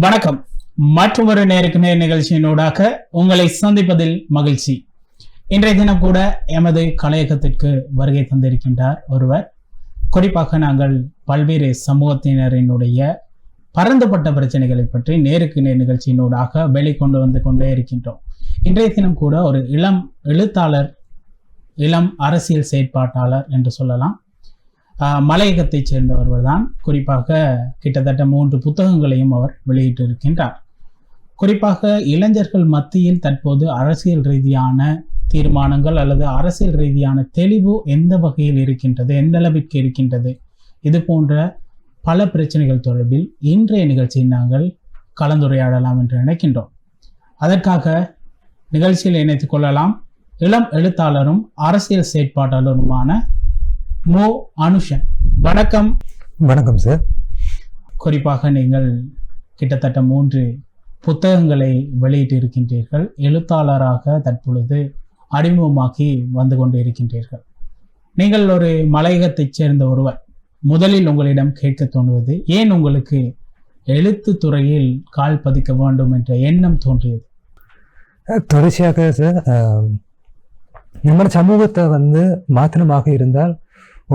வணக்கம். மற்றொரு நேருக்கு நேர் நிகழ்ச்சியினூடாக உங்களை சந்திப்பதில் மகிழ்ச்சி. இன்றைய தினம் கூட எமது கலையகத்திற்கு வருகை தந்திருக்கின்றார் ஒருவர். குறிப்பாக நாங்கள் பல்வேறு சமூகத்தினரினுடைய பரந்துபட்ட பிரச்சனைகளை பற்றி நேருக்கு நேர் நிகழ்ச்சியினூடாக வெளிக்கொண்டு வந்து கொண்டே இருக்கின்றோம். இன்றைய தினம் கூட ஒரு இளம் எழுத்தாளர் இளம் அரசியல் செயற்பாட்டாளர் என்று சொல்லலாம். மலையகத்தைச் சேர்ந்தவர்கள் தான் குறிப்பாக கிட்டத்தட்ட மூன்று புத்தகங்களையும் அவர் வெளியிட்டிருக்கின்றார். குறிப்பாக இளைஞர்கள் மத்தியில் தற்போது அரசியல் ரீதியான தீர்மானங்கள் அல்லது அரசியல் ரீதியான தெளிவு எந்த வகையில் இருக்கின்றது எந்த அளவிற்கு இருக்கின்றது இது போன்ற பல பிரச்சனைகள் தொடர்பில் இன்றைய நிகழ்ச்சியில் நாங்கள் கலந்துரையாடலாம் என்று நினைக்கின்றோம். அதற்காக நிகழ்ச்சியில் இணைத்துக் கொள்ளலாம். இளம் எழுத்தாளரும் அரசியல் செயற்பாட்டாளருமான மோ. அனுஷன். வணக்கம். வணக்கம் சார் குறிப்பாக நீங்கள் கிட்டத்தட்ட மூன்று புத்தகங்களை வெளியிட்டு இருக்கின்றீர்கள் எழுத்தாளராக தற்பொழுது அறிமுகமாக்கி வந்து கொண்டு இருக்கின்றீர்கள் நீங்கள் ஒரு மலையகத்தைச் சேர்ந்த ஒருவர். முதலில் உங்களிடம் கேட்க தோன்றுவது ஏன் உங்களுக்கு எழுத்து துறையில் கால் பதிக்க வேண்டும் என்ற எண்ணம் தோன்றியது? தொடர்ச்சியாக சார் நம்ம சமூகத்தை வந்து மாற்றமாக இருந்தால்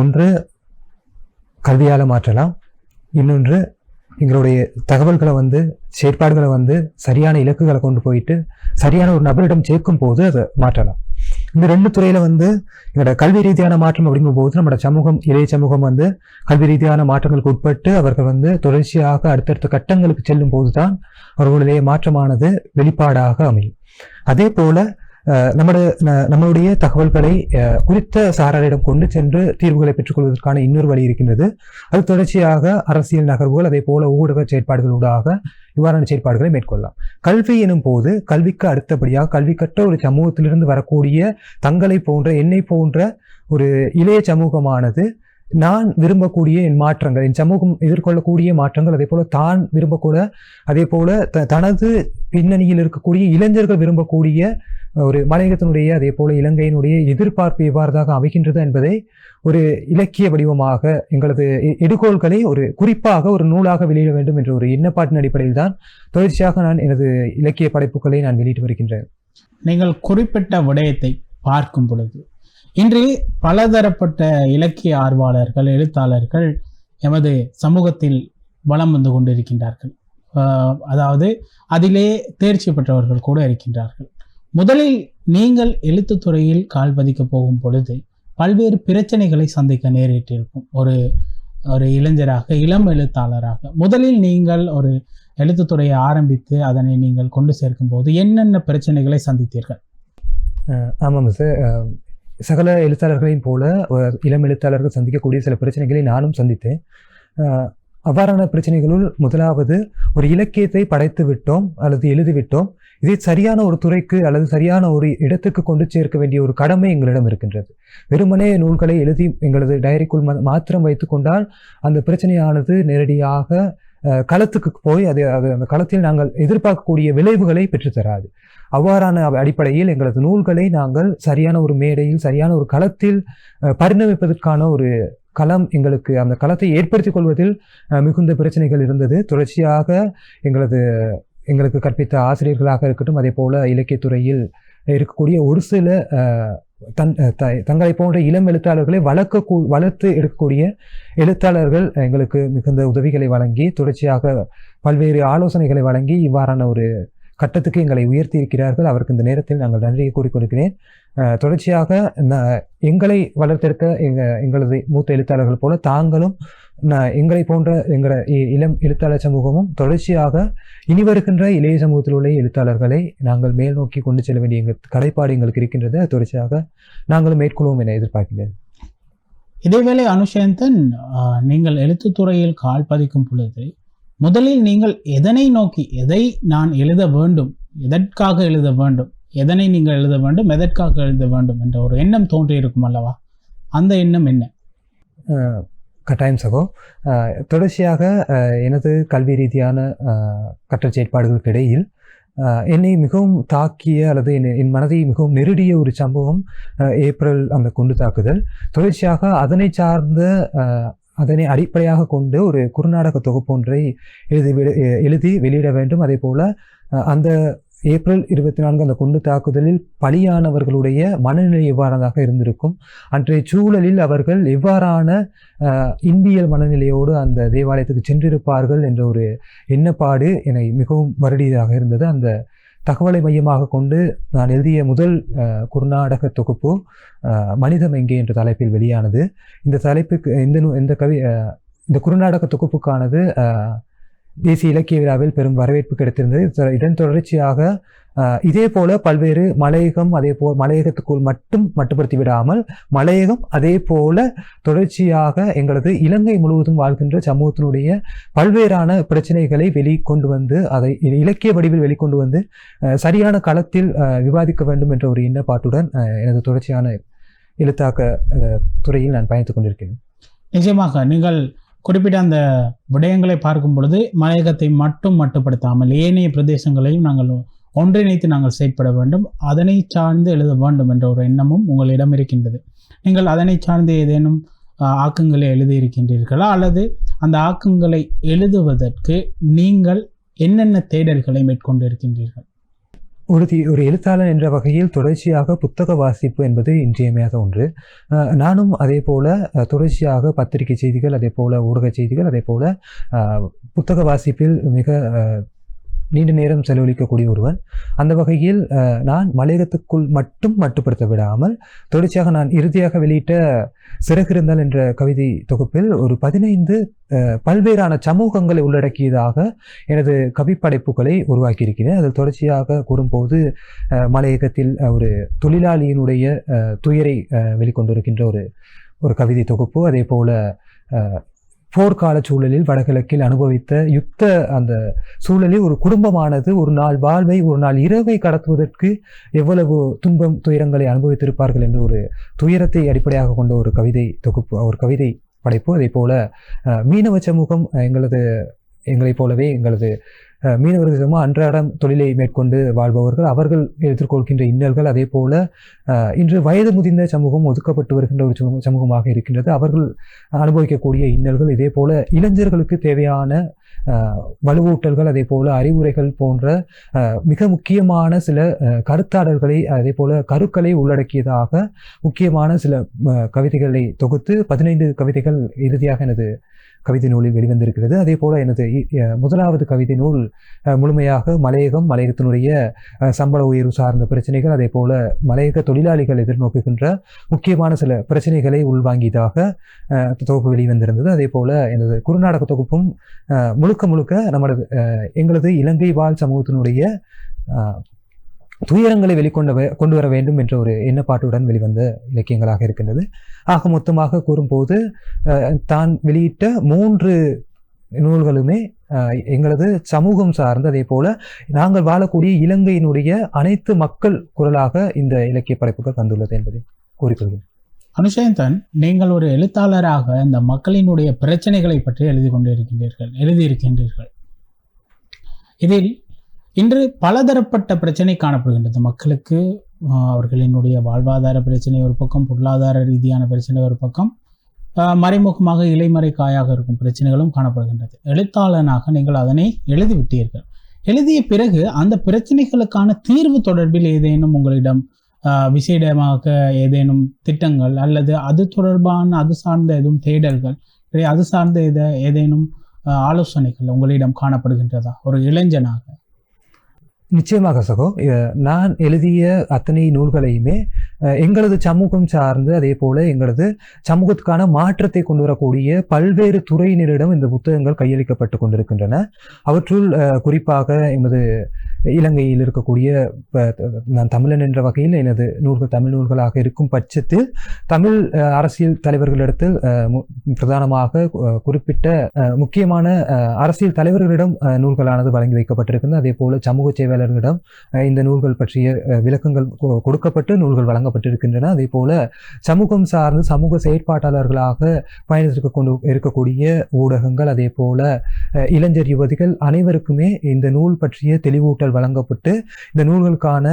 ஒன்று கல்வியால் மாற்றலாம். இன்னொன்று எங்களுடைய தகவல்களை வந்து செயற்பாடுகளை வந்து சரியான இலக்குகளை கொண்டு போயிட்டு சரியான ஒரு நபரிடம் சேர்க்கும் போது அதை மாற்றலாம். இந்த ரெண்டு துறையில வந்து எங்களோட கல்வி ரீதியான மாற்றம் அப்படிங்கும்போது நம்மளோட சமூகம் இளைய சமூகம் வந்து கல்வி ரீதியான மாற்றங்களுக்கு உட்பட்டு அவர்கள் வந்து தொடர்ச்சியாக அடுத்தடுத்த கட்டங்களுக்கு செல்லும் போதுதான் அவர்களுடைய மாற்றமானது வெளிப்பாடாக அமையும். அதே போல அஹ், நம்மளுடைய தகவல்களை குறித்த சாராரிடம் கொண்டு சென்று தீர்வுகளை பெற்றுக்கொள்வதற்கான இன்னொரு வழி இருக்கின்றது. அது தொடர்ச்சியாக அரசியல் நகர்வுகள் அதே போல ஊடக செயற்பாடுகளூடாக இவ்வாறான செயற்பாடுகளை மேற்கொள்ளலாம். கல்வி எனும் போது கல்விக்கு அடுத்தபடியாக கல்வி கற்ற ஒரு சமூகத்திலிருந்து வரக்கூடிய தங்களை போன்ற என்னை போன்ற ஒரு இளைய சமூகமானது நான் விரும்பக்கூடிய என் மாற்றங்கள் என் சமூகம் எதிர்கொள்ளக்கூடிய மாற்றங்கள் அதே போல தான் விரும்பக்கூட அதே போல த தனது பின்னணியில் இருக்கக்கூடிய இளைஞர்கள் விரும்பக்கூடிய ஒரு மலையகத்தினுடைய அதே போல இலங்கையினுடைய எதிர்பார்ப்பு எவ்வாறுதாக அமைகின்றது என்பதை ஒரு இலக்கிய வடிவமாக எங்களது எடுகோள்களை ஒரு குறிப்பாக ஒரு நூலாக வெளியிட வேண்டும் என்ற ஒரு எண்ணப்பாட்டின் அடிப்படையில் தான் தொடர்ச்சியாக நான் எனது இலக்கிய படைப்புகளை நான் வெளியிட்டு வருகின்றேன். நீங்கள் குறிப்பிட்ட விடயத்தை பார்க்கும் பொழுது இன்று பலதரப்பட்ட இலக்கிய ஆர்வலர்கள் எழுத்தாளர்கள் எமது சமூகத்தில் வலம் வந்து கொண்டிருக்கின்றார்கள். அதாவது அதிலே தேர்ச்சி பெற்றவர்கள் கூட இருக்கின்றார்கள். முதலில் நீங்கள் எழுத்துத்துறையில் கால் பதிக்க போகும் பொழுது பல்வேறு பிரச்சனைகளை சந்திக்க நேரிட்டிருக்கும். ஒரு ஒரு இளைஞராக இளம் எழுத்தாளராக. முதலில் நீங்கள் ஒரு எழுத்துத்துறையை ஆரம்பித்து அதனை நீங்கள் கொண்டு சேர்க்கும் போது என்னென்ன பிரச்சனைகளை சந்தித்தீர்கள்? ஆமாம் சார் சகல எழுத்தாளர்களையும் போல இளம் எழுத்தாளர்கள் சந்திக்கக்கூடிய சில பிரச்சனைகளை நானும் சந்தித்தேன். அவ்வாறான பிரச்சனைகளுள் முதலாவது ஒரு இலக்கியத்தை படைத்து விட்டோம் அல்லது எழுதிவிட்டோம் இதை சரியான ஒரு துறைக்கு அல்லது சரியான ஒரு இடத்துக்கு கொண்டு சேர்க்க வேண்டிய ஒரு கடமை எங்களிடம் இருக்கின்றது. வெறுமனே நூல்களை எழுதி எங்களது டைரிக்குள் மாத்திரம் வைத்துக்கொண்டால் அந்த பிரச்சனையானது நேரடியாக களத்துக்கு போய் அது அது அந்த களத்தில் நாங்கள் எதிர்பார்க்கக்கூடிய விளைவுகளை பெற்றுத்தராது அவ்வாறான அடிப்படையில் எங்களது நூல்களை நாங்கள் சரியான ஒரு மேடையில் சரியான ஒரு களத்தில் பரிணமிப்பதற்கான ஒரு களம் எங்களுக்கு அந்த களத்தை ஏற்படுத்திக் கொள்வதில் மிகுந்த பிரச்சனைகள் இருந்தது. தொடர்ச்சியாக எங்களது எங்களுக்கு கற்பித்த ஆசிரியர்களாக இருக்கட்டும் அதே போல இலக்கியத்துறையில் இருக்கக்கூடிய ஒரு சில தன் த- தங்களை போன்ற இளம் எழுத்தாளர்களை வளர்க்க வளர்த்து எடுக்கக்கூடிய எழுத்தாளர்கள் எங்களுக்கு மிகுந்த உதவிகளை வழங்கி தொடர்ச்சியாக பல்வேறு ஆலோசனைகளை வழங்கி இவ்வாறான ஒரு கட்டத்துக்கு எங்களை உயர்த்தி இருக்கிறார்கள் அவருக்கு இந்த நேரத்தில் நாங்கள் நன்றியை கூறிக்கொள்கிறேன். தொடர்ச்சியாக எங்களை வளர்த்தெடுக்க எங்க எங்களது மூத்த எழுத்தாளர்கள் போல தாங்களும் எங்களை போன்ற எங்கள இ- இளம் எழுத்தாளர் சமூகமும் தொடர்ச்சியாக இனி வருகின்ற இளைய சமூகத்தில் உள்ள எழுத்தாளர்களை நாங்கள் மேல் நோக்கி கொண்டு செல்ல வேண்டிய எங்கள் கடைப்பாடு எங்களுக்கு இருக்கின்றது. தொடர்ச்சியாக நாங்களும் மேற்கொள்வோம் என எதிர்பார்க்கிறேன். இதேவேளை அனுஷேந்தன் நீங்கள் எழுத்துத்துறையில் கால் பதிக்கும் பொழுது முதலில் நீங்கள் எதனை நோக்கி எதை நான் எழுத வேண்டும் எதற்காக எழுத வேண்டும் எதனை நீங்கள் எழுத வேண்டும் எதற்காக எழுத வேண்டும் என்ற ஒரு எண்ணம் தோன்றியிருக்கும் அல்லவா? அந்த எண்ணம் என்ன? கட்டாயம் சகோ. தொடர்ச்சியாக எனது கல்வி ரீதியான அஹ், கற்றல் செயற்பாடுகளுக்கு இடையில் என்னை மிகவும் தாக்கிய அல்லது என்னை என் மனதை மிகவும் நெருடிய ஒரு சம்பவம் ஏப்ரல் அந்த குண்டு தாக்குதல். தொடர்ச்சியாக அதனை சார்ந்த அதனை அடிப்படையாக கொண்டு ஒரு குறுநாடக தொகுப்பு ஒன்றை எழுதி எழுதி வெளியிட வேண்டும். அதே போல அந்த ஏப்ரல் இருபத்தி நான்கு அந்த குண்டு தாக்குதலில் பலியானவர்களுடைய மனநிலை எவ்வாறானதாக இருந்திருக்கும்? அன்றைய சூழலில் அவர்கள் எவ்வாறான இன்பியல் மனநிலையோடு அந்த தேவாலயத்துக்கு சென்றிருப்பார்கள் என்ற ஒரு எண்ணப்பாடு என்னை மிகவும் வருடியதாக இருந்தது. அந்த தகவலை மையமாக கொண்டு நான் எழுதிய முதல் அஹ், குறுநாடக தொகுப்பு மனிதம் எங்கே என்ற தலைப்பில் வெளியானது. இந்த தலைப்புக்கு இந்த இந்த கவி இந்த குறுநாடக தொகுப்புக்கானது தேசிய இலக்கிய விழாவில் பெரும் வரவேற்பு கிடைத்திருந்தது. இதன் தொடர்ச்சியாக இதே போல பல்வேறு மலையகம் அதே போல் மலையகத்துக்குள் மட்டும் மட்டுப்படுத்தி விடாமல் மலையகம் அதே போல தொடர்ச்சியாக எங்களது இலங்கை முழுவதும் வாழ்கின்ற சமூகத்தினுடைய பல்வேறான பிரச்சனைகளை வெளிக்கொண்டு வந்து அதை இ- இலக்கிய வடிவில் வெளிக்கொண்டு வந்து சரியான களத்தில் விவாதிக்க வேண்டும் என்ற ஒரு எண்ணப்பாட்டுடன் எனது தொடர்ச்சியான எழுத்தாக்க துறையில் நான் பயணித்துக் கொண்டிருக்கிறேன். நிச்சயமாக நீங்கள் குறிப்பிட்ட அந்த விடயங்களை பார்க்கும் பொழுது மலையகத்தை மட்டும் மட்டுப்படுத்தாமல் ஏனைய பிரதேசங்களையும் நாங்கள் ஒன்றிணைத்து நாங்கள் செயற்பட வேண்டும். அதனை சார்ந்து எழுத வேண்டும் என்ற ஒரு எண்ணமும் உங்களிடம் இருக்கின்றது. நீங்கள் அதனை சார்ந்து ஏதேனும் ஆக்கங்களை எழுதியிருக்கின்றீர்களா அல்லது அந்த ஆக்கங்களை எழுதுவதற்கு நீங்கள் என்னென்ன தேடல்களை மேற்கொண்டு உறுதி ஒரு எழுத்தாளர் என்ற வகையில் தொடர்ச்சியாக புத்தக வாசிப்பு என்பது இன்றியமையாத ஒன்று. நானும் அதே போல் தொடர்ச்சியாக பத்திரிகை செய்திகள் அதே போல் ஊடக செய்திகள் அதே போல் புத்தக வாசிப்பில் மிக நீண்ட நேரம் செலவழிக்கக்கூடிய ஒருவன். அந்த வகையில் நான் மலையகத்துக்குள் மட்டும் மட்டுப்படுத்த விடாமல் தொடர்ச்சியாக நான் இறுதியாக வெளியிட்ட சிறகிருந்தல் என்ற கவிதை தொகுப்பில் ஒரு பதினைந்து பல்வேறான சமூகங்களை உள்ளடக்கியதாக எனது கவிப்படைப்புகளை உருவாக்கியிருக்கிறேன். அதில் தொடர்ச்சியாக கூறும்போது மலையகத்தில் ஒரு தொழிலாளியினுடைய துயரை வெளிக்கொண்டிருக்கின்ற ஒரு ஒரு கவிதை தொகுப்பு. அதே போல போர்க்கால சூழலில் வடகிழக்கில் அனுபவித்த யுத்த அந்த சூழலில் ஒரு குடும்பமானது ஒரு நாள் வாழ்வை ஒரு நாள் இரவை கடத்துவதற்கு எவ்வளவு துன்பம் துயரங்களை அனுபவித்திருப்பார்கள் என்ற ஒரு துயரத்தை அடிப்படையாக கொண்ட ஒரு கவிதை தொகுப்பு ஒரு கவிதை படைப்பு. அதே போல மீனவ சமூகம் எங்களது எங்களைப் போலவே எங்களது மீனவர்கள் சமூகம் அன்றாடம் தொழிலை மேற்கொண்டு வாழ்பவர்கள் அவர்கள் எதிர்கொள்கின்ற இன்னல்கள் அதே போல இன்று வயது முதிர்ந்த சமூகம் ஒதுக்கப்பட்டு வருகின்ற ஒரு சமூகமாக இருக்கின்றது. அவர்கள் அனுபவிக்கக்கூடிய இன்னல்கள் இதே போல இளைஞர்களுக்கு தேவையான வலுவூட்டல்கள் அதே போல அறிவுரைகள் போன்ற மிக முக்கியமான சில கருத்தாடல்களை அதே போல கருக்களை உள்ளடக்கியதாக முக்கியமான சில கவிதைகளை தொகுத்து பதினைந்து கவிதைகள் இறுதியாக எனது கவிதை நூலில் வெளிவந்திருக்கிறது. அதே போல் எனது முதலாவது கவிதை நூல் முழுமையாக மலையகம் மலையகத்தினுடைய சம்பள உயர்வு சார்ந்த பிரச்சனைகள் அதே போல் மலையக தொழிலாளிகள் எதிர்நோக்குகின்ற முக்கியமான சில பிரச்சனைகளை உள்வாங்கியதாக தொகுப்பு வெளிவந்திருந்தது. அதே போல் எனது குறுநாடக தொகுப்பும் முழுக்க முழுக்க நம்மளது எங்களது இலங்கை வாழ் சமூகத்தினுடைய துயரங்களை வெளிக்கொண்டு கொண்டு வர வேண்டும் என்ற ஒரு எண்ணப்பாட்டுடன் வெளிவந்த இலக்கியங்களாக இருக்கின்றது. ஆக மொத்தமாக கூறும்போது தான் வெளியிட்ட மூன்று நூல்களுமே எங்களது சமூகம் சார்ந்து அதே போல நாங்கள் வாழக்கூடிய இலங்கையினுடைய அனைத்து மக்கள் குரலாக இந்த இலக்கிய படைப்புகள் வந்துள்ளது என்பதை கூறிக்கொள்கிறேன். அனுஷயந்தன் நீங்கள் ஒரு எழுத்தாளராக இந்த மக்களினுடைய பிரச்சனைகளை பற்றி எழுதி கொண்டிருக்கின்றீர்கள் எழுதியிருக்கின்றீர்கள். இதில் இன்று பலதரப்பட்ட பிரச்சனை காணப்படுகின்றது. மக்களுக்கு அவர்களினுடைய வாழ்வாதார பிரச்சனை ஒரு பக்கம் பொருளாதார ரீதியான பிரச்சனை ஒரு பக்கம் மறைமுகமாக இலைமறை காயாக இருக்கும் பிரச்சனைகளும் காணப்படுகின்றது. எழுத்தாளனாக நீங்கள் அதனை எழுதிவிட்டீர்கள். எழுதிய பிறகு அந்த பிரச்சனைகளுக்கான தீர்வு தொடர்பில் ஏதேனும் உங்களிடம் விசேடமாக ஏதேனும் திட்டங்கள் அல்லது அது தொடர்பான அது சார்ந்த எதுவும் தேடல்கள் அது சார்ந்த இத ஏதேனும் ஆலோசனைகள் உங்களிடம் காணப்படுகின்றதா? ஒரு இளைஞனாக. நிச்சயமாக சகோ. நான் எழுதிய அத்தனை நூல்களையுமே எங்களது சமூகம் சார்ந்து அதே போல எங்களது சமூகத்துக்கான மாற்றத்தை கொண்டு வரக்கூடிய பல்வேறு துறையினரிடம் இந்த புத்தகங்கள் கையளிக்கப்பட்டு கொண்டிருக்கின்றன. அவற்றுள் குறிப்பாக எமது இலங்கையில் இருக்கக்கூடிய ப- நான் தமிழன் என்ற வகையில் எனது நூல்கள் தமிழ் நூல்களாக இருக்கும் பட்சத்தில் தமிழ் அரசியல் தலைவர்களிடத்தில் பிரதானமாக குறிப்பிட்ட முக்கியமான அரசியல் தலைவர்களிடம் நூல்களானது வழங்கி வைக்கப்பட்டிருக்கிறது. அதே போல சமூக சேவையாளர்களிடம் இந்த நூல்கள் பற்றிய விளக்கங்கள் கொ- கொடுக்கப்பட்டு நூல்கள் வழங்கப்பட்டிருக்கின்றன. அதே போல சமூகம் சார்ந்து சமூக செயற்பாட்டாளர்களாக பயணித்திருக்க கொண்டு இருக்கக்கூடிய ஊடகங்கள் அதே போல இளைஞர் யுவதிகள் அனைவருக்குமே இந்த நூல் பற்றிய தெளிவூட்டல் வழங்கப்பட்டு இந்த நூல்களுக்கான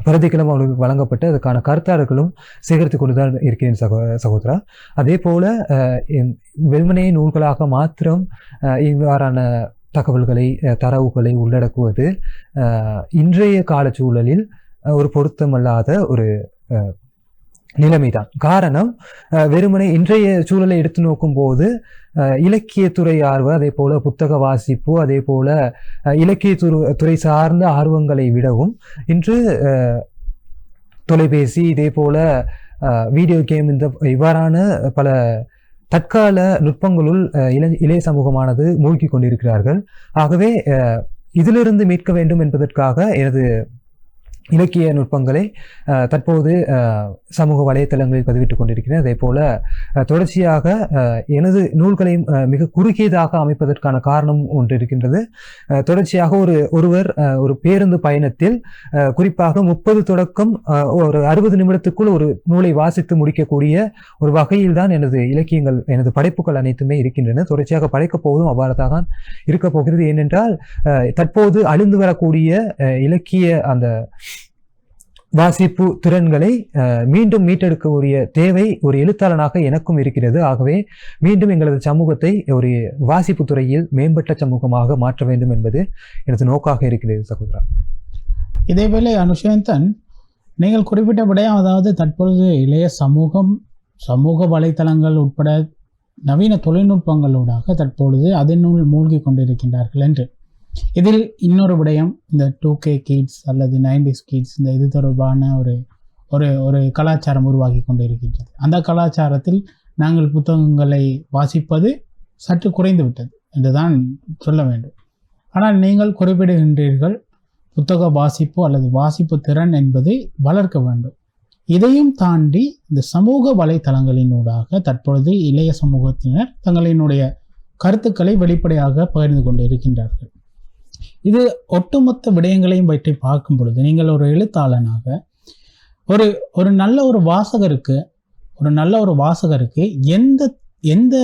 பிரதிகளும் அவர்களுக்கு வழங்கப்பட்டு அதுக்கான கருத்தாளர்களும் சேகரித்து கொண்டு தான் இருக்கிறேன் சகோ சகோதரா. அதே போல அஹ், வெறுமனே நூல்களாக மாத்திரம் இவ்வாறான தகவல்களை தரவுகளை உள்ளடக்குவது இன்றைய காலச்சூழலில் ஒரு பொருத்தமல்லாத ஒரு நிலைமைதான். காரணம் வெறுமனை வெறுமனே இன்றைய சூழலை எடுத்து நோக்கும்போது போது இலக்கியத்துறை ஆர்வம் அதே போல புத்தக வாசிப்பு அதே போல இலக்கிய துறை சார்ந்த ஆர்வங்களை விடவும் இன்று தொலைபேசி இதே போல வீடியோ கேம் இந்த இவ்வாறான பல தற்கால நுட்பங்களுள் இளை இள இளைய சமூகமானது மூழ்கி கொண்டிருக்கிறார்கள். ஆகவே இதிலிருந்து மீட்க வேண்டும் என்பதற்காக எனது இலக்கிய நுட்பங்களை தற்போது சமூக வலைத்தளங்களில் பதிவிட்டுக் கொண்டிருக்கிறேன். அதே போல தொடர்ச்சியாக எனது நூல்களையும் மிக குறுகியதாக அமைப்பதற்கான காரணம் ஒன்று இருக்கின்றது. தொடர்ச்சியாக ஒரு ஒருவர் ஒரு பேருந்து பயணத்தில் குறிப்பாக முப்பது தொடக்கம் ஒரு அறுபது நிமிடத்துக்குள் ஒரு நூலை வாசித்து முடிக்கக்கூடிய ஒரு வகையில் தான் எனது இலக்கியங்கள் எனது படைப்புகள் அனைத்துமே இருக்கின்றன. தொடர்ச்சியாக படைக்கப் போவதும் அவ்வாறு தான் இருக்கப் போகிறது. ஏனென்றால் தற்போது அழிந்து வரக்கூடிய இலக்கிய அந்த வாசிப்பு திறன்களை மீண்டும் மீட்டெடுக்கக்கூடிய தேவை ஒரு எழுத்தாளனாக எனக்கும் இருக்கிறது. ஆகவே மீண்டும் எங்களது சமூகத்தை ஒரு வாசிப்பு துறையில் மேம்பட்ட சமூகமாக மாற்ற வேண்டும் என்பது எனது நோக்காக இருக்கிறது சகோதரா. இதேவேளை அனுஷேந்தன் நீங்கள் குறிப்பிட்டபடியாக அதாவது தற்பொழுது இளைய சமூகம் சமூக வலைத்தளங்கள் உட்பட நவீன தொழில்நுட்பங்களூடாக தற்பொழுது அதனுள் மூழ்கி கொண்டிருக்கின்றார்கள் என்று. இதில் இன்னொரு விடயம் இந்த டூ கே கிட்ஸ் அல்லது நைன்டிஸ் கிட்ஸ் இந்த இது தொடர்பான ஒரு ஒரு ஒரு கலாச்சாரம் உருவாகி கொண்டிருக்கின்றது. அந்த கலாச்சாரத்தில் நாங்கள் புத்தகங்களை வாசிப்பது சற்று குறைந்து விட்டது என்றுதான் சொல்ல வேண்டும். ஆனால் நீங்கள் குறிப்பிடுகின்றீர்கள் புத்தக வாசிப்பு அல்லது வாசிப்பு திறன் என்பதை வளர்க்க வேண்டும். இதையும் தாண்டி இந்த சமூக வலைத்தளங்களினூடாக தற்பொழுது இளைய சமூகத்தினர் தங்களினுடைய கருத்துக்களை வெளிப்படையாக பகிர்ந்து கொண்டு இருக்கின்றார்கள் இது ஒட்டுமொத்த விடயங்களையும் பற்றி பார்க்கும் பொழுது நீங்கள் ஒரு எழுத்தாளனாக ஒரு ஒரு நல்ல ஒரு வாசகருக்கு ஒரு நல்ல ஒரு வாசகருக்கு எந்த எந்த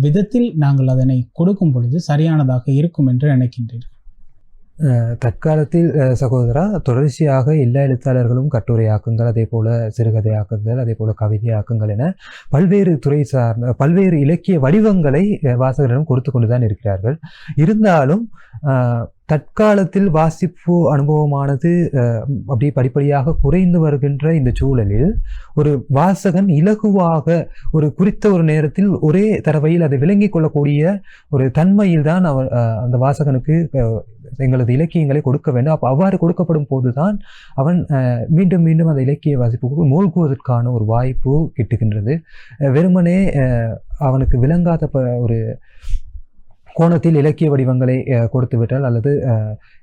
விதத்தில் நாங்கள் அதனை கொடுக்கும் பொழுது சரியானதாக இருக்கும் என்று நினைக்கின்றீர்கள்? தற்காலத்தில் சகோதரா தொடர்ச்சியாக எல்லா எழுத்தாளர்களும் கட்டுரையாக்குங்கள் அதே போல சிறுகதையாக்குங்கள் அதே போல கவிதையாக்குங்கள் என பல்வேறு துறை சார்ந்த பல்வேறு இலக்கிய வடிவங்களை வாசகர்களிடம் வாசகரிடம் கொடுத்து கொண்டுதான் இருக்கிறார்கள். இருந்தாலும் தற்காலத்தில் வாசிப்பு அனுபவமானது அப்படியே படிப்படியாக குறைந்து வருகின்ற இந்த சூழலில் ஒரு வாசகன் இலகுவாக ஒரு குறித்த ஒரு நேரத்தில் ஒரே தரவையில் அதை விளங்கிக் கொள்ளக்கூடிய ஒரு தன்மையில் தான் அவர் அந்த வாசகனுக்கு எங்களது இலக்கியங்களை கொடுக்க வேண்டும். அப்போ அவ்வாறு கொடுக்கப்படும் போதுதான் அவன் மீண்டும் மீண்டும் அந்த இலக்கிய வாசிப்புக்கு மூழ்குவதற்கான ஒரு வாய்ப்பு கிட்டுகின்றது. வெறுமனே அவனுக்கு விளங்காத ப- ஒரு கோணத்தில் இலக்கிய வடிவங்களை கொடுத்துவிட்டால் அல்லது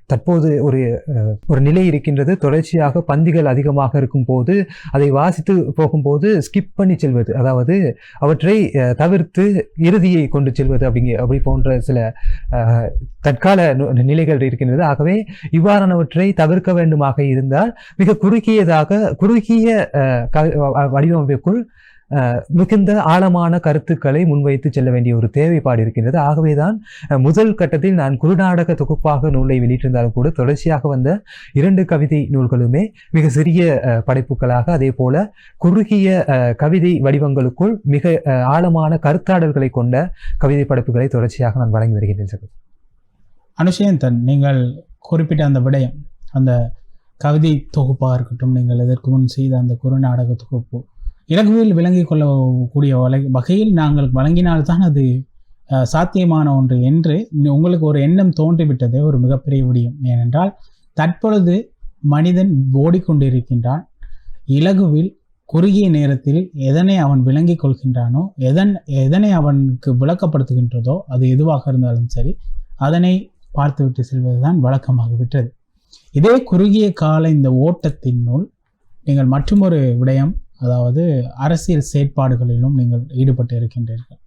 தற்போது ஒரு ஒரு நிலை இருக்கின்றது. தொடர்ச்சியாக பந்திகள் அதிகமாக இருக்கும் போது அதை வாசித்து போகும்போது ஸ்கிப் பண்ணி செல்வது. அதாவது அவற்றை தவிர்த்து இறுதியை கொண்டு செல்வது அப்படிங்க அப்படி போன்ற சில தற்கால நு- நிலைகள் இருக்கின்றது. ஆகவே இவ்வாறானவற்றை தவிர்க்க வேண்டுமாக இருந்தால் மிக குறுகியதாக குறுகிய க- வடிவமைப்புக்குள் மிகுந்த ஆழமான கருத்துக்களை முன்வைத்து செல்ல வேண்டிய ஒரு தேவைப்பாடு இருக்கின்றது. ஆகவேதான் முதல் கட்டத்தில் நான் குருநாடக தொகுப்பாக நூலை வெளியிட்டிருந்தாலும் கூட தொடர்ச்சியாக வந்த இரண்டு கவிதை நூல்களுமே மிக சிறிய படைப்புகளாக அதே போல குறுகிய கவிதை வடிவங்களுக்குள் மிக ஆழமான கருத்தாடல்களை கொண்ட கவிதை படைப்புகளை தொடர்ச்சியாக நான் வழங்கி வருகின்றேன் சார் அனுஷயந்தன் நீங்கள் குறிப்பிட்ட அந்த விடயம் அந்த கவிதை தொகுப்பாக இருக்கட்டும் நீங்கள் இதற்கு முன் செய்த அந்த குறுநாடக தொகுப்பு இலகுவில் விளங்கிக் கொள்ளக்கூடிய வலை- வகையில் நாங்கள் வழங்கினால்தான் அது சாத்தியமான ஒன்று என்று உங்களுக்கு ஒரு எண்ணம் தோன்றிவிட்டதே ஒரு மிகப்பெரிய விடயம். ஏனென்றால் தற்பொழுது மனிதன் ஓடிக்கொண்டிருக்கின்றான். இலகுவில் குறுகிய நேரத்தில் எதனை அவன் விளங்கிக் கொள்கின்றானோ எதன் எதனை அவனுக்கு விளக்கப்படுத்துகின்றதோ அது எதுவாக இருந்தாலும் சரி அதனை பார்த்துவிட்டு செல்வதுதான் வழக்கமாக விட்டது. இதே குறுகிய கால இந்த ஓட்டத்தினுள் நீங்கள் மற்றுமொரு விடயம் அதாவது அரசியல் செயற்பாடுகளிலும் நீங்கள் ஈடுபட்டு இருக்கின்றீர்கள்.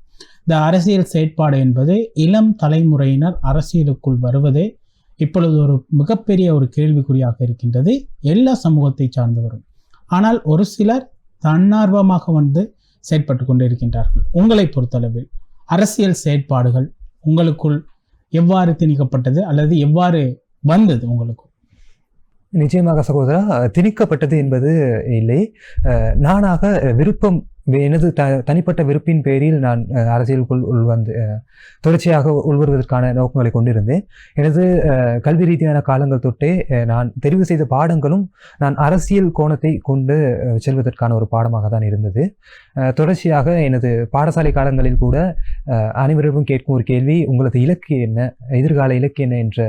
இந்த அரசியல் செயற்பாடு என்பது இளம் தலைமுறையினர் அரசியலுக்குள் வருவதே இப்பொழுது ஒரு மிகப்பெரிய ஒரு கேள்விக்குறியாக இருக்கின்றது. எல்லா சமூகத்தை சார்ந்தவரும். ஆனால் ஒரு சிலர் தன்னார்வமாக வந்து செயற்பட்டு கொண்டிருக்கின்றார்கள். உங்களை பொறுத்தளவில் அரசியல் செயற்பாடுகள் உங்களுக்குள் எவ்வாறு திணிக்கப்பட்டது அல்லது எவ்வாறு வந்தது உங்களுக்கு? நிச்சயமாக சகோதரா திணிக்கப்பட்டது என்பது இல்லை. நானாக விருப்பம் எனது த தனிப்பட்ட விருப்பின் பேரில் நான் அரசியலுக்குள் உள்வந்து தொடர்ச்சியாக உள்வருவதற்கான நோக்கங்களை கொண்டிருந்தேன். எனது கல்வி ரீதியான காலங்கள் தொட்டே நான் தெரிவு செய்த பாடங்களும் நான் அரசியல் கோணத்தை கொண்டு செல்வதற்கான ஒரு பாடமாக தான் இருந்தது. தொடர்ச்சியாக எனது பாடசாலை காலங்களில் கூட அனைவருக்கும் கேட்கும் ஒரு கேள்வி உங்களது இலக்கு என்ன? எதிர்கால இலக்கு என்ன? என்ற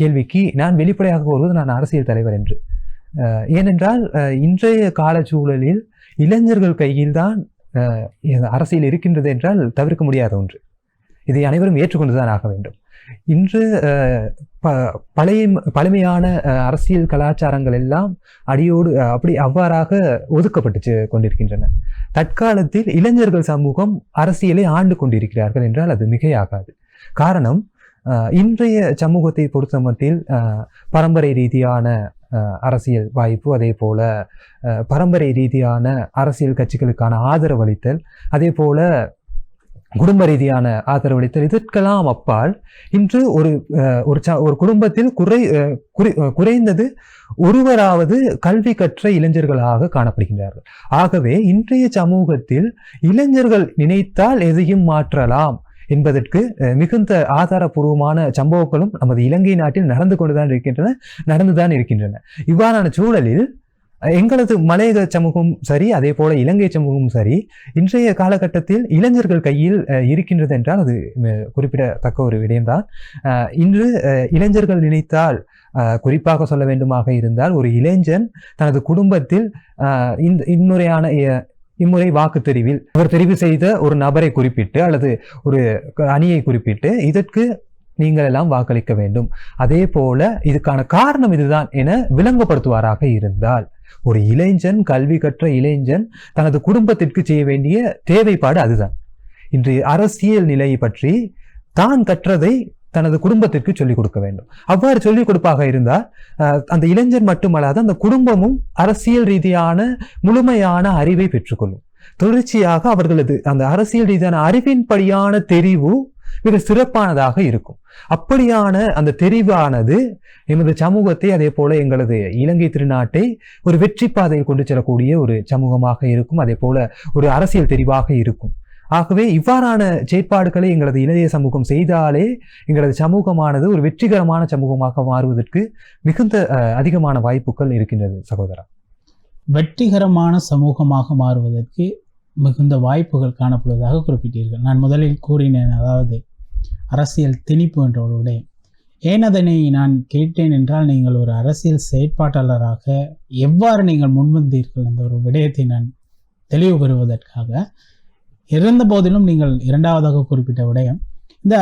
கேள்விக்கு நான் வெளிப்படையாக கூறுவது நான் அரசியல் தலைவர் என்று. ஏனென்றால் இன்றைய காலச்சூழலில் இளைஞர்கள் கையில்தான் அரசியல் இருக்கின்றது என்றால் தவிர்க்க முடியாத ஒன்று. இதை அனைவரும் ஏற்றுக்கொண்டுதான் ஆக வேண்டும். இன்று ப- பழைய பழமையான அரசியல் கலாச்சாரங்கள் எல்லாம் அடியோடு அப்படி அவ்வாறாக ஒதுக்கப்பட்டு கொண்டிருக்கின்றன. தற்காலத்தில் இளைஞர்கள் சமூகம் அரசியலை ஆண்டு கொண்டிருக்கிறார்கள் என்றால் அது மிகையாகாது. காரணம் இன்றைய சமூகத்தை பொறுத்த மட்டில் பரம்பரை ரீதியான அரசியல் வாய்ப்பு அதே போல் பரம்பரை ரீதியான அரசியல் கட்சிகளுக்கான ஆதரவளித்தல் அதே போல் குடும்ப ரீதியான ஆதரவளித்தல் இதற்கெல்லாம் அப்பால் இன்று ஒரு ஒரு ச ஒரு குடும்பத்தில் குறை குறை குறைந்தது ஒருவராவது கல்வி கற்ற இளைஞர்களாக காணப்படுகின்றார்கள். ஆகவே இன்றைய சமூகத்தில் இளைஞர்கள் நினைத்தால் எதையும் மாற்றலாம். என்பதற்கு மிகுந்த ஆதாரபூர்வமான சம்பவங்களும் நமது இலங்கை நாட்டில் நடந்து கொண்டுதான் இருக்கின்றன நடந்துதான் இருக்கின்றன. இவ்வாறான சூழலில் எங்களது மலையக சமூகம் சரி அதே போல இலங்கை சமூகமும் சரி இன்றைய காலகட்டத்தில் இளைஞர்கள் கையில் இருக்கின்றது என்றால் அது குறிப்பிடத்தக்க ஒரு விடயம்தான். இன்று இளைஞர்கள் நினைத்தால் குறிப்பாக சொல்ல வேண்டுமாக இருந்தால் ஒரு இளைஞன் தனது குடும்பத்தில் இந்த இன்முறையான இம்முறை வாக்கு தெரிவில் அவர் தெரிவு செய்த ஒரு நபரை குறிப்பிட்டு அல்லது ஒரு அணியை குறிப்பிட்டு இதற்கு நீங்கள் எல்லாம் வாக்களிக்க வேண்டும். அதே போல இதுக்கான காரணம் இதுதான் என விளங்கப்படுத்துவாராக இருந்தால் ஒரு இளைஞன் கல்வி கற்ற இளைஞன் தனது குடும்பத்திற்கு செய்ய வேண்டிய தேவைப்பாடு அதுதான். இன்று அரசியல் நிலையை பற்றி தான் கற்றதை தனது குடும்பத்திற்கு சொல்லிக் கொடுக்க வேண்டும். அவ்வாறு சொல்லிக் கொடுப்பாக இருந்தால் அந்த இளைஞர் மட்டுமல்லாது அந்த குடும்பமும் அரசியல் ரீதியான முழுமையான அறிவை பெற்றுக்கொள்ளும். தொடர்ச்சியாக அவர்களது அந்த அரசியல் ரீதியான அறிவின்படியான தெரிவு மிக சிறப்பானதாக இருக்கும். அப்படியான அந்த தெரிவானது எமது சமூகத்தை அதே போல எங்களது இலங்கை திருநாட்டை ஒரு வெற்றி பாதையில் கொண்டு செல்லக்கூடிய ஒரு சமூகமாக இருக்கும். அதே போல ஒரு அரசியல் தெரிவாக இருக்கும். ஆகவே இவ்வாறான செயற்பாடுகளை எங்களது இளைய சமூகம் செய்தாலே எங்களது சமூகமானது ஒரு வெற்றிகரமான சமூகமாக மாறுவதற்கு மிகுந்த அதிகமான வாய்ப்புகள் இருக்கின்றது சகோதரா. வெற்றிகரமான சமூகமாக மாறுவதற்கு மிகுந்த வாய்ப்புகள் காணப்படுவதாக குறிப்பிட்டீர்கள். நான் முதலில் கூறினேன் அதாவது அரசியல் திணிப்பு என்ற ஒரு விடயம் ஏன் அதனை நான் கேட்டேன் என்றால் நீங்கள் ஒரு அரசியல் செயற்பாட்டாளராக எவ்வாறு நீங்கள் முன்வந்தீர்கள் என்ற ஒரு விடயத்தை நான் தெளிவு பெறுவதற்காக இருந்த போதிலும் நீங்கள் இரண்டாவதாக குறிப்பிட்ட விடயம் இந்த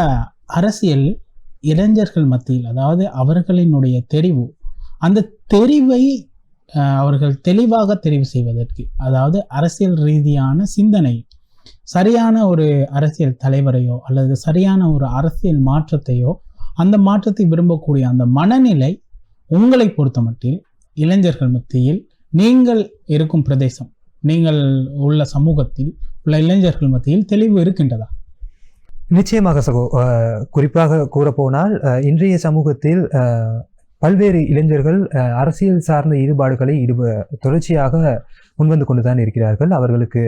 அரசியல் இளைஞர்கள் மத்தியில் அதாவது அவர்களினுடைய தெரிவு அந்த தெரிவை அவர்கள் தெளிவாக தெரிவு செய்வதற்கு அதாவது அரசியல் ரீதியான சிந்தனை சரியான ஒரு அரசியல் தலைவரையோ அல்லது சரியான ஒரு அரசியல் மாற்றத்தையோ அந்த மாற்றத்தை விரும்பக்கூடிய அந்த மனநிலை உங்களை பொறுத்தமட்டில் இளைஞர்கள் மத்தியில் நீங்கள் இருக்கும் பிரதேசம். நீங்கள் உள்ள சமூகத்தில் உள்ள இளைஞர்கள் மத்தியில் தெளிவு இருக்கின்றதா? நிச்சயமாக சகோ குறிப்பாக கூறப்போனால் இன்றைய சமூகத்தில் பல்வேறு இளைஞர்கள் அரசியல் சார்ந்த ஈடுபாடுகளை ஈடுப தொடர்ச்சியாக முன்வந்து கொண்டுதான் இருக்கிறார்கள். அவர்களுக்கு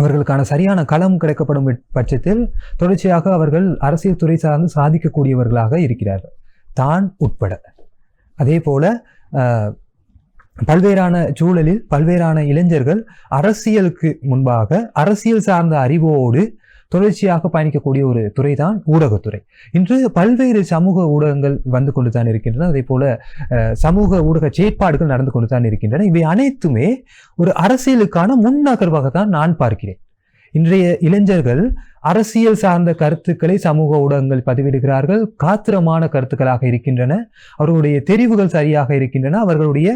அவர்களுக்கான சரியான களம் கிடைக்கப்படும் பட்சத்தில் தொடர்ச்சியாக அவர்கள் அரசியல் துறை சார்ந்து சாதிக்கக்கூடியவர்களாக இருக்கிறார்கள். தான் உட்பட. அதே போல பல்வேறான சூழலில் பல்வேறான இளைஞர்கள் அரசியலுக்கு முன்பாக அரசியல் சார்ந்த அறிவோடு தொடர்ச்சியாக பயணிக்கக்கூடிய ஒரு துறை தான் ஊடகத்துறை. இன்று பல்வேறு சமூக ஊடகங்கள் வந்து கொண்டு தான் இருக்கின்றன. அதே போல சமூக ஊடக செயற்பாடுகள் நடந்து கொண்டு தான் இருக்கின்றன. இவை அனைத்துமே ஒரு அரசியலுக்கான முன்னகர்வாக தான் நான் பார்க்கிறேன். இன்றைய இளைஞர்கள் அரசியல் சார்ந்த கருத்துக்களை சமூக ஊடகங்கள் பதிவிடுகிறார்கள். காத்திரமான கருத்துக்களாக இருக்கின்றன. அவர்களுடைய தெரிவுகள் சரியாக இருக்கின்றன. அவர்களுடைய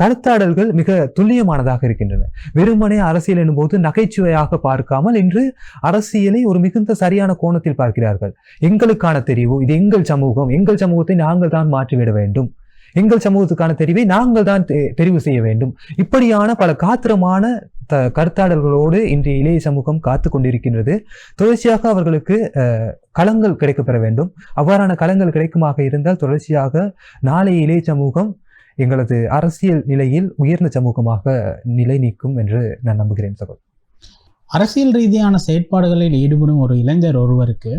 கருத்தாடல்கள் மிக துல்லியமானதாக இருக்கின்றன. வெறுமனே அரசியல் எனும்போது நகைச்சுவையாக பார்க்காமல் இன்று அரசியலை ஒரு மிகுந்த சரியான கோணத்தில் பார்க்கிறார்கள். எங்களுக்கான தெரிவு இது எங்கள் சமூகம் எங்கள் சமூகத்தை நாங்கள் தான் மாற்றிவிட வேண்டும். எங்கள் சமூகத்துக்கான தெரிவை நாங்கள் தான் தெ- தெரிவு செய்ய வேண்டும். இப்படியான பல காத்திரமான த கருத்தாடல்களோடு இன்றைய இளைய சமூகம் காத்து கொண்டிருக்கின்றது. தொடர்ச்சியாக அவர்களுக்கு களங்கள் கிடைக்கப்பெற வேண்டும். அவ்வாறான களங்கள் கிடைக்குமாக இருந்தால் தொடர்ச்சியாக நாளைய இளைய சமூகம் எங்களது அரசியல் நிலையில் உயர்ந்த சமூகமாக நிலை நிற்கும் என்று நான் நம்புகிறேன் சகோதரர். அரசியல் ரீதியான செயற்பாடுகளில் ஈடுபடும் ஒரு இளைஞர் ஒருவருக்கு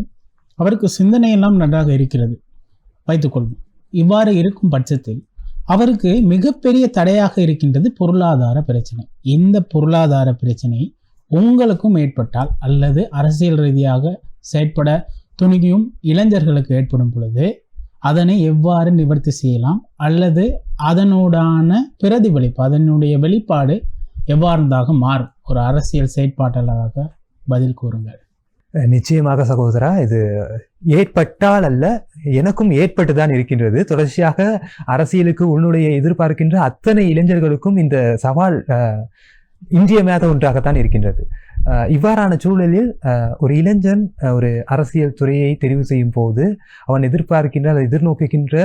அவருக்கு சிந்தனையெல்லாம் நன்றாக இருக்கிறது. வைத்துக்கொள்வோம். இவ்வாறு இருக்கும் பட்சத்தில் அவருக்கு மிகப்பெரிய தடையாக இருக்கின்றது பொருளாதார பிரச்சனை. இந்த பொருளாதார பிரச்சனை உங்களுக்கும் ஏற்பட்டால் அல்லது அரசியல் ரீதியாக செயற்பட துணியும் இளைஞர்களுக்கு ஏற்படும் பொழுது அதனை எவ்வாறு நிவர்த்தி செய்யலாம் அல்லது அதனோடான பிரதிபலிப்பு அதனுடைய வெளிப்பாடு எவ்வாறுதாக மாறும்? ஒரு அரசியல் செயற்பாட்டாளராக பதில் கூறுங்கள். நிச்சயமாக சகோதரா இது ஏற்பட்டால் அல்ல எனக்கும் ஏற்பட்டு தான் இருக்கின்றது. தொடர்ச்சியாக அரசியலுக்கு உன்னுடைய எதிர்பார்க்கின்ற அத்தனை இளைஞர்களுக்கும் இந்த சவால் இன்றியமையாத ஒன்றாகத்தான் இருக்கின்றது. இவ்வாறான சூழலில் ஒரு இளைஞன் ஒரு அரசியல் துறையை தெரிவு செய்யும் போது அவன் எதிர்பார்க்கின்ற அதை எதிர்நோக்குகின்ற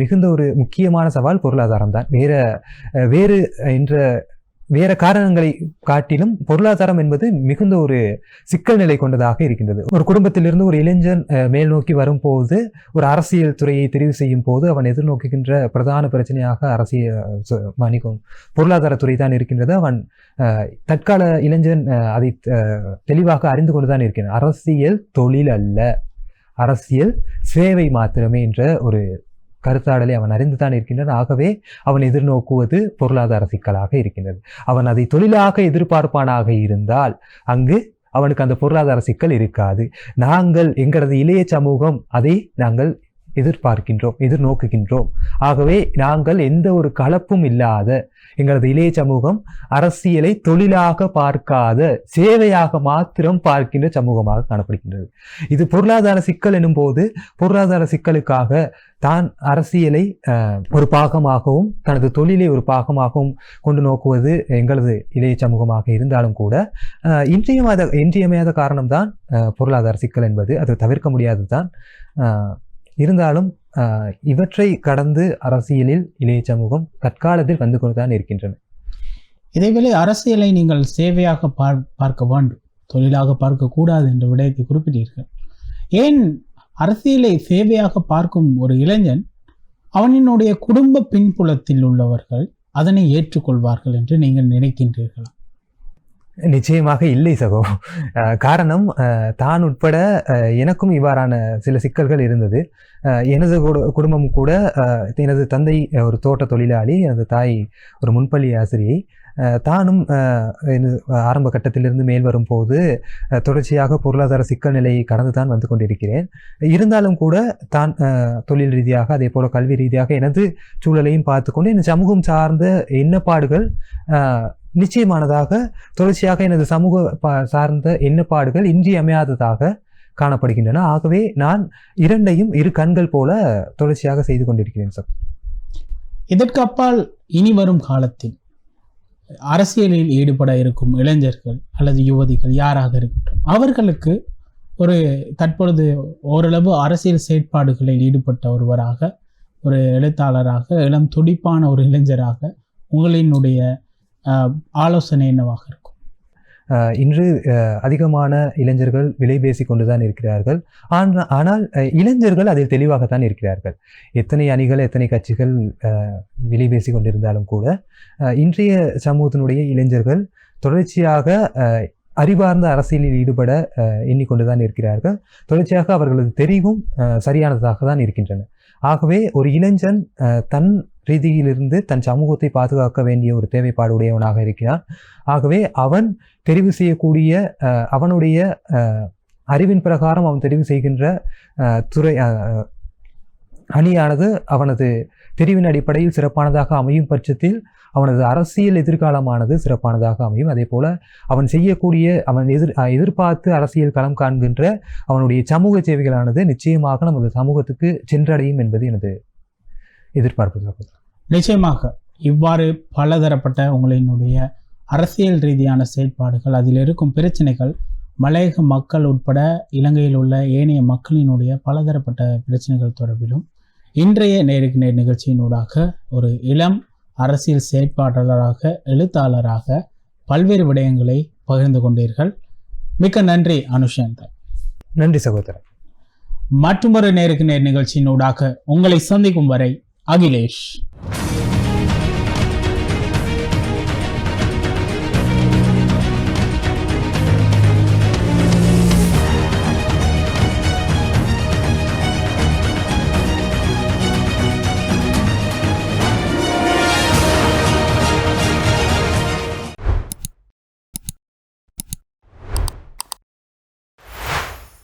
மிகுந்த ஒரு முக்கியமான சவால் பொருளாதாரம் தான் வேற வேறு என்ற வேற காரணங்களை காட்டிலும் பொருளாதாரம் என்பது மிகுந்த ஒரு சிக்கல் நிலை கொண்டதாக இருக்கின்றது. ஒரு குடும்பத்திலிருந்து ஒரு இளைஞன் மேல் நோக்கி வரும்போது ஒரு அரசியல் துறையை தெரிவு செய்யும் போது அவன் எதிர்நோக்குகின்ற பிரதான பிரச்சனையாக அரசியல் ச- பொருளாதாரத்துறை தான் இருக்கின்றது. அவன் தற்கால இளைஞன் அதை தெளிவாக அறிந்து கொண்டுதான் இருக்கிறான். அரசியல் தொழில் அல்ல. அரசியல் சேவை மாத்திரமே என்ற ஒரு கருத்தாடலை அவன் அறிந்துதான் இருக்கின்றான். ஆகவே அவன் எதிர்நோக்குவது பொருளாதார சிக்கலாக இருக்கின்றது. அவன் அதை தொழிலாக எதிர்பார்ப்பானாக இருந்தால் அங்கு அவனுக்கு அந்த பொருளாதார சிக்கல் இருக்காது. நாங்கள் எங்களது இளைய சமூகம் அதை நாங்கள் எதிர்பார்க்கின்றோம் எதிர்நோக்குகின்றோம். ஆகவே நாங்கள் எந்த ஒரு கலப்பும் இல்லாத எங்களது இளைய சமூகம் அரசியலை தொழிலாக பார்க்காத சேவையாக மாத்திரம் பார்க்கின்ற சமூகமாக காணப்படுகின்றது. இது பொருளாதார சிக்கல் எனும் போது பொருளாதார சிக்கலுக்காக தான் அரசியலை ஒரு பாகமாகவும் தனது தொழிலை ஒரு பாகமாகவும் கொண்டு நோக்குவது எங்களது இளைய சமூகமாக இருந்தாலும் கூட இன்றியமாத இன்றியமையாத இன்றியமையாத காரணம்தான் பொருளாதார சிக்கல் என்பது. அது தவிர்க்க முடியாதது தான் இருந்தாலும் இவற்றை கடந்து அரசியலில் இளைய சமூகம் தற்காலத்தில் வந்து கொண்டுதான் இருக்கின்றன. இதேவேளை அரசியலை நீங்கள் சேவையாக பார் பார்க்க வேண்டும் தொழிலாக பார்க்கக்கூடாது என்ற விடயத்தை குறிப்பிட்டீர்கள். ஏன் அரசியலை சேவையாக பார்க்கும் ஒரு இளைஞன் அவனினுடைய குடும்ப பின்புலத்தில் உள்ளவர்கள் அதனை ஏற்றுக்கொள்வார்கள் என்று நீங்கள் நினைக்கின்றீர்களா? நிச்சயமாக இல்லை சகோ. காரணம் தான் உட்பட எனக்கும் இவ்வாறான சில சிக்கல்கள் இருந்தது. எனது குடும்பம் கூட எனது தந்தை ஒரு தோட்ட தொழிலாளி எனது தாய் ஒரு முன்பள்ளி ஆசிரியை. தானும் எனது ஆரம்ப கட்டத்திலிருந்து மேல் வரும்போது தொடர்ச்சியாக பொருளாதார சிக்கல் நிலையை கடந்து தான் வந்து கொண்டிருக்கிறேன். இருந்தாலும் கூட தான் தொழில் ரீதியாக அதே போல் கல்வி ரீதியாக எனது சூழலையும் பார்த்துக்கொண்டு இந்த சமூகம் சார்ந்த எண்ணப்பாடுகள் நிச்சயமானதாக தொடர்ச்சியாக எனது சமூக சார்ந்த எண்ணப்பாடுகள் இன்றியமையாததாக காணப்படுகின்றன. ஆகவே நான் இரண்டையும் இரு கண்கள் போல தொடர்ச்சியாக செய்து கொண்டிருக்கிறேன் சார் இதற்கு அப்பால் இனி வரும் காலத்தில் அரசியலில் ஈடுபட இருக்கும் இளைஞர்கள் அல்லது யுவதிகள் யாராக இருக்கட்டும் அவர்களுக்கு ஒரு தற்பொழுது ஓரளவு அரசியல் செயற்பாடுகளில் ஈடுபட்ட ஒருவராக ஒரு எழுத்தாளராக இளம் துடிப்பான ஒரு இளைஞராக உங்களினுடைய ஆலோசனை என்னவாக இருக்கும்? இன்று அதிகமான இளைஞர்கள் விலை பேசி கொண்டுதான் இருக்கிறார்கள். ஆனால் ஆனால் இளைஞர்கள் அதில் தெளிவாகத்தான் இருக்கிறார்கள். எத்தனை அணிகள் எத்தனை கட்சிகள் விலை பேசி கொண்டிருந்தாலும் கூட இன்றைய சமூகத்தினுடைய இளைஞர்கள் தொடர்ச்சியாக அறிவார்ந்த அரசியலில் ஈடுபட எண்ணிக்கொண்டுதான் இருக்கிறார்கள். தொடர்ச்சியாக அவர்களது தெரிவும் சரியானதாக தான் இருக்கின்றன. ஆகவே ஒரு இளைஞன் தன் ரீதியிலிருந்து தன் சமூகத்தை பாதுகாக்க வேண்டிய ஒரு தேவைப்பாடு உடையவனாக இருக்கிறான். ஆகவே அவன் தெரிவு செய்யக்கூடிய அவனுடைய அறிவின் பிரகாரம் அவன் தெரிவு செய்கின்ற துறை அணியானது அவனது தெரிவின் அடிப்படையில் சிறப்பானதாக அமையும் பட்சத்தில் அவனது அரசியல் எதிர்காலமானது சிறப்பானதாக அமையும். அதே போல அவன் செய்யக்கூடிய அவன் எதிர் எதிர்பார்த்து அரசியல் களம் காண்கின்ற அவனுடைய சமூக சேவைகளானது நிச்சயமாக நமது சமூகத்துக்கு சென்றடையும் என்பது எனது எதிர்பார்ப்பு. நிச்சயமாக இவ்வாறு பலதரப்பட்ட உங்களினுடைய அரசியல் ரீதியான செயற்பாடுகள் அதில் இருக்கும் பிரச்சனைகள் மலையக மக்கள் உட்பட இலங்கையில் உள்ள ஏனைய மக்களினுடைய பலதரப்பட்ட பிரச்சனைகள் தொடர்பிலும் இன்றைய நேருக்கு நேர் நிகழ்ச்சியினூடாக ஒரு இளம் அரசியல் செயற்பாட்டாளராக எழுத்தாளராக பல்வேறு விடயங்களை பகிர்ந்து கொண்டீர்கள். மிக்க நன்றி அனுஷந்தன் நன்றி சகோதரர். மற்றொரு நேருக்கு நேர் நிகழ்ச்சியினூடாக உங்களை சந்திக்கும் வரை அகிலேஷ்.